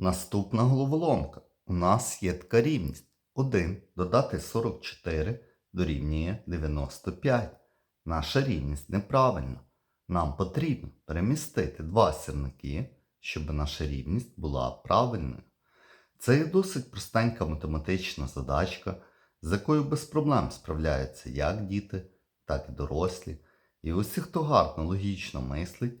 Наступна головоломка. У нас є така рівність. 1 додати 44 дорівнює 95. Наша рівність неправильна. Нам потрібно перемістити два сірники, щоб наша рівність була правильною. Це є досить простенька математична задачка, з якою без проблем справляються як діти, так і дорослі. І усі, хто гарно логічно мислить,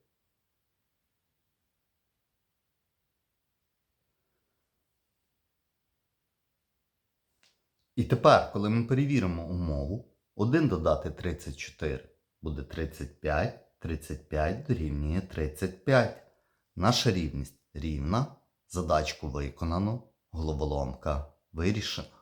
І тепер, коли ми перевіримо умову, 1 додати 34 буде 35, 35 дорівнює 35. Наша рівність рівна, задачку виконано, головоломка вирішена.